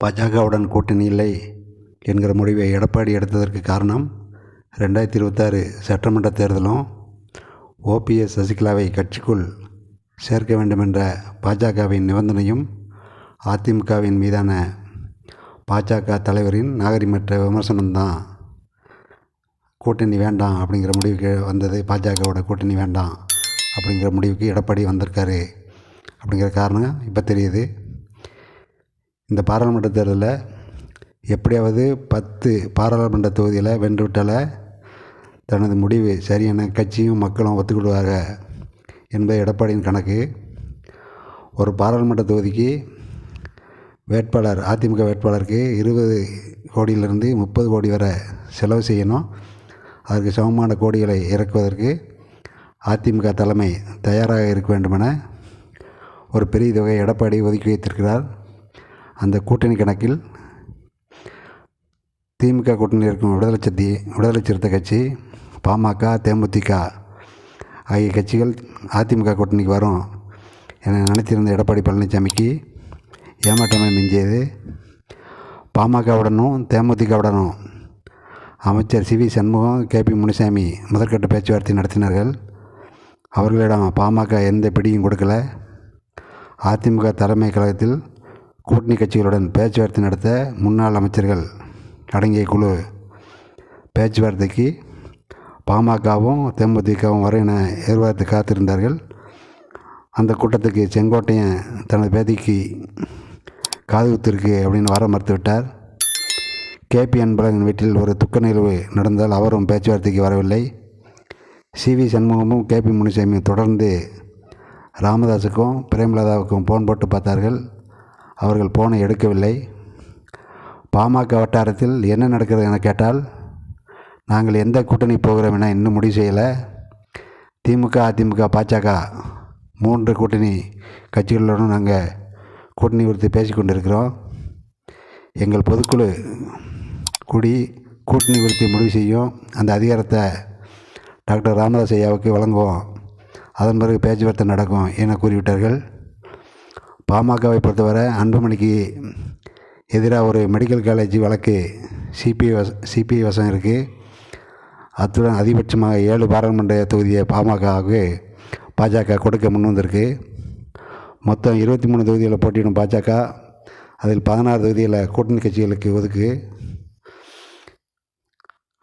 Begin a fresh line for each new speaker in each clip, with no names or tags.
பாஜகவுடன் கூட்டணி இல்லை என்கிற முடிவை எடப்பாடி எடுத்ததற்கு காரணம் ரெண்டாயிரத்தி இருபத்தாறு சட்டமன்ற தேர்தலும் ஓபிஎஸ் சசிகலாவை கட்சிக்குள் சேர்க்க வேண்டுமென்ற பாஜகவின் நிபந்தனையும் அதிமுகவின் மீதான பாஜக தலைவரின் நாகரிகமற்ற விமர்சனம்தான் கூட்டணி வேண்டாம் அப்படிங்கிற முடிவுக்கு வந்தது பாஜகவோட கூட்டணி வேண்டாம் அப்படிங்கிற முடிவுக்கு எடப்பாடி வந்திருக்காரு அப்படிங்கிற காரணம் இப்போ தெரியுது. இந்த பாராளுமன்ற தேர்தலில் எப்படியாவது பத்து பாராளுமன்ற தொகுதியில் வென்றுவிட்டால தனது முடிவு சரியான கட்சியும் மக்களும் ஒத்துக்கொள்வாங்க என்பது எடப்பாடியின் கணக்கு. ஒரு பாராளுமன்ற தொகுதிக்கு வேட்பாளர் அதிமுக வேட்பாளருக்கு இருபது கோடியிலிருந்து முப்பது கோடி வரை செலவு செய்யணும். அதற்கு சமமான கோடிகளை இறக்குவதற்கு அதிமுக தலைமை தயாராக இருக்க வேண்டுமென ஒரு பெரிய தொகையை எடப்பாடி ஒதுக்கி வைத்திருக்கிறார். அந்த கூட்டணி கணக்கில் திமுக கூட்டணி இருக்கும் விடுதலை சக்தி விடுதலை சிறுத்தை கட்சி பாமக தேமுதிக ஆகிய கட்சிகள் அதிமுக கூட்டணிக்கு வரும் என நினைத்திருந்த எடப்பாடி பழனிசாமிக்கு ஏமாற்றமே மிஞ்சியது. பாமகவுடனும் தேமுதிகவுடனும் அமைச்சர் C. V. Shanmugam K. P. Munisamy முதற்கட்ட பேச்சுவார்த்தை நடத்தினார்கள். அவர்களிடம் பாமக எந்த பிடியும் கொடுக்கல. அதிமுக தலைமை கழகத்தில் கூட்டணி கட்சிகளுடன் பேச்சுவார்த்தை நடத்த முன்னாள் அமைச்சர்கள் அடங்கிய குழு பேச்சுவார்த்தைக்கு பாமகவும் தேமுதிகவும் வர என எதிர்பார்த்து காத்திருந்தார்கள். அந்த கூட்டத்துக்கு செங்கோட்டையன் தனது பேதிக்கு காது குத்திருக்கு அப்படின்னு வர மறுத்துவிட்டார். கேபி அன்பழகன் வீட்டில் ஒரு துக்க நிகழ்வு நடந்தால் அவரும் பேச்சுவார்த்தைக்கு வரவில்லை. சி வி சண்முகமும் கேபி முனிசாமியும் தொடர்ந்து ராமதாஸுக்கும் பிரேமலதாவுக்கும் ஃபோன் போட்டு பார்த்தார்கள். அவர்கள் ஃபோனை எடுக்கவில்லை. பாமக வட்டாரத்தில் என்ன நடக்கிறது என கேட்டால் நாங்கள் எந்த கூட்டணி போகிறோம் என இன்னும் முடிவு செய்யலை. திமுக அதிமுக பாஜக மூன்று கூட்டணி கட்சிகளுடன் நாங்கள் கூட்டணி குறித்து பேசி கொண்டிருக்கிறோம். எங்கள் பொதுக்குழு கூடி கூட்டணி குறித்து முடிவு செய்யும். அந்த அதிகாரத்தை டாக்டர் ராமதாஸ் ஐயாவுக்கு வழங்குவோம். அதன் பிறகு பேச்சுவார்த்தை நடக்கும் என கூறிவிட்டார்கள். பாமகவை பொறுத்தவரை அன்புமணிக்கு எதிராக ஒரு மெடிக்கல் காலேஜ் வழக்கு சிபிஐ வச சிபிஐ வசம் இருக்குது அத்துடன் அதிகபட்சமாக ஏழு பாராளுமன்ற தொகுதியை பாமகவுக்கு பாஜக கொடுக்க முன் வந்திருக்கு. மொத்தம் இருபத்தி மூணு தொகுதியில் போட்டியிடும் பாஜக அதில் பதினாறு தொகுதியில் கூட்டணி கட்சிகளுக்கு ஒதுக்கு.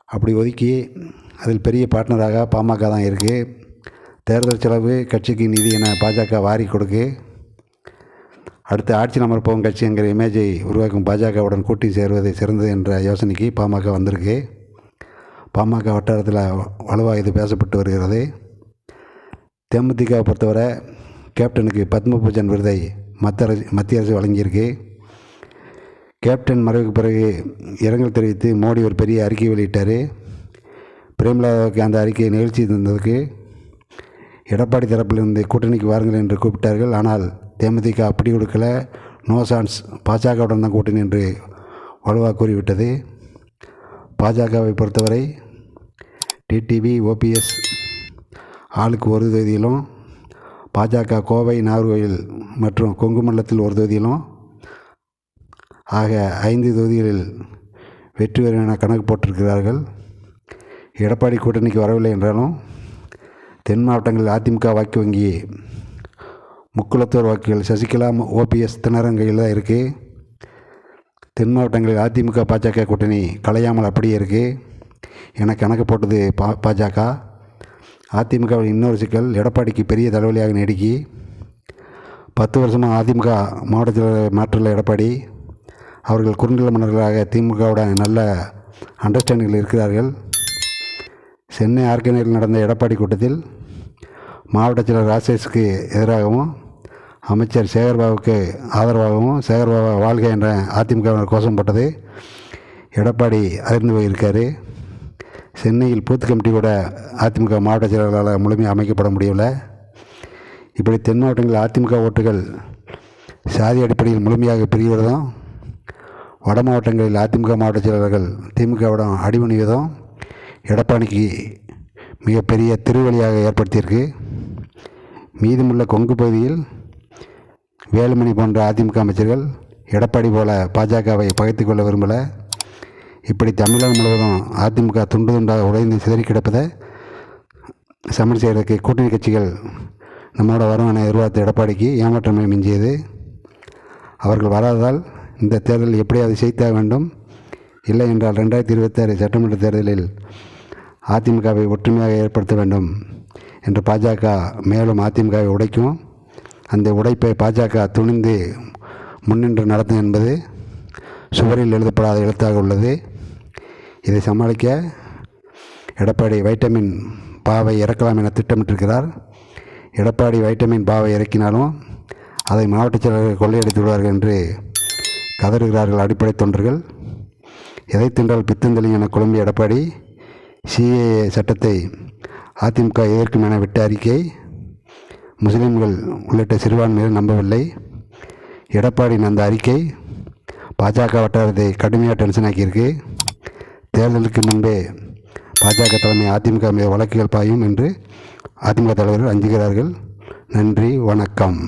அப்படி ஒதுக்கி அதில் பெரிய பார்ட்னராக பாமக தான் இருக்குது தேர்தல் செலவு கட்சிக்கு நிதி என பாஜக வாரி கொடுக்கு. அடுத்து ஆட்சி நம்பர் போகும் கட்சிங்கிற இமேஜை உருவாக்கும் பாஜகவுடன் கூட்டி சேருவதை சிறந்தது என்ற யோசனைக்கு பாமக வந்திருக்கு. பாமக வட்டாரத்தில் வலுவாக இது பேசப்பட்டு வருகிறது. தேமுதிகவை பொறுத்தவரை கேப்டனுக்கு பத்மபூஜன் விருதை மத்திய அரசு மத்திய அரசு வழங்கியிருக்கு. கேப்டன் மறைவுக்கு பிறகு இரங்கல் தெரிவித்து மோடி ஒரு பெரிய அறிக்கை வெளியிட்டார். பிரேமலாவுக்கு அந்த அறிக்கையை நிகழ்ச்சி தந்ததுக்கு எடப்பாடி தரப்பிலிருந்து கூட்டணிக்கு வாருங்கள் என்று கூப்பிட்டார்கள். ஆனால் தேமுதிக அப்படி கொடுக்கல. No chance. பாஜகவுடன் தான் கூட்டணி என்று வலுவாக கூறிவிட்டது. பாஜகவை பொறுத்தவரை டிடிவி ஓபிஎஸ் ஆளுக்கு ஒரு தொகுதியிலும் பாஜக கோவை நாகர்கோவில் மற்றும் கொங்கு மண்டலத்தில் ஒரு தொகுதியிலும் ஆக ஐந்து தொகுதிகளில் வெற்றி பெறும் என கணக்கு போட்டிருக்கிறார்கள். எடப்பாடி கூட்டணிக்கு வரவில்லை என்றாலும் தென் மாவட்டங்களில் அதிமுக வாக்கு வங்கி முக்குளத்தூர் வாக்குகள் சசிகலா ஓபிஎஸ் திணறன் கையில் தான் இருக்குது தென் மாவட்டங்களில் அதிமுக பாஜக கூட்டணி கலையாமல் அப்படியே இருக்குது என கணக்கு போட்டது பா பாஜக. அதிமுகவின் இன்னொரு சிக்கல் எடப்பாடிக்கு பெரிய தலைவலியாக நெடுக்கி. பத்து வருஷமாக அதிமுக மாவட்டத்தில் மாற்றுள்ள எடப்பாடி. அவர்கள் குறுநில மன்னர்களாக திமுகவுடன் நல்ல அண்டர்ஸ்டாண்டிங்கில் இருக்கிறார்கள். சென்னை ஆர்கனையில் நடந்த எடப்பாடி கூட்டத்தில் மாவட்ட செயலர் ராஜேஷுக்கு எதிராகவும் அமைச்சர் சேகர்பாபுக்கு ஆதரவாகவும் சேகர்பாபா வாழ்க என்ற அதிமுகவினர் கோஷம் போட்டது எடப்பாடி அதிர்ந்து போயிருக்கார். சென்னையில் பூத்து கமிட்டி கூட அதிமுக மாவட்ட செயலர்களால் முழுமையாக அமைக்கப்பட முடியவில்லை. இப்படி தென் மாவட்டங்களில் அதிமுக ஓட்டுகள் சாதி அடிப்படையில் முழுமையாக பிரிவதும் வட மாவட்டங்களில் அதிமுக மாவட்ட செயலாளர்கள் திமுகவிடம் அடிபணிவதும் எடப்பாடிக்கு மிகப்பெரிய திருவழியாக ஏற்படுத்தியிருக்கு. மீதமுள்ள கொங்கு பகுதியில் வேலுமணி போன்ற அதிமுக அமைச்சர்கள் எடப்பாடி போல பாஜகவை பகைத்து கொள்ள விரும்பலை. இப்படி தமிழகம் முழுவதும் அதிமுக துண்டு துண்டாக உடைந்து சிதறி கிடப்பதை சமன் செய்வதற்கு கூட்டணி கட்சிகள் நம்மளோட வருமான என எதிர்பார்த்த எடப்பாடிக்கு ஏமாற்றமே மிஞ்சியது. அவர்கள் வராததால் இந்த தேர்தல் எப்படியாவது செய்தாக வேண்டும். இல்லை என்றால் ரெண்டாயிரத்தி இருபத்தாறு சட்டமன்ற தேர்தலில் அதிமுகவை ஒற்றுமையாக ஏற்படுத்த வேண்டும் என்று பாஜக மேலும் அதிமுகவை உடைக்கும். அந்த உடைப்பை பாஜக துணிந்து முன்னின்று நடத்தும் என்பது சுவரில் எழுதப்படாத எழுத்தாக உள்ளது. இதை சமாளிக்க எடப்பாடி வைட்டமின் பாவை இறக்கலாம் என திட்டமிட்டிருக்கிறார். எடப்பாடி வைட்டமின் பாவை இறக்கினாலும் அதை மாவட்ட செயலர்கள் கொள்ளையடித்து விடுவார்கள் என்று கதறுகிறார்கள் அடிப்படை தொண்டர்கள். எதை தின்றால் பித்தந்தளியும் என குழம்பிய எடப்பாடி சிஏஏ சட்டத்தை அதிமுக எதிர்க்கும் என விட்ட அறிக்கை முஸ்லிம்கள் உள்ளிட்ட சிறுபான்மையினர் நம்பவில்லை. எடப்பாடியின் அந்த அறிக்கை பாஜக வட்டாரத்தை கடுமையாக டென்ஷன் ஆக்கியிருக்கு. தேர்தலுக்கு முன்பே பாஜக தலைமை அதிமுக மீது வழக்குகள் பாயும் என்று அதிமுக தலைவர்கள் அஞ்சுகிறார்கள். நன்றி வணக்கம்.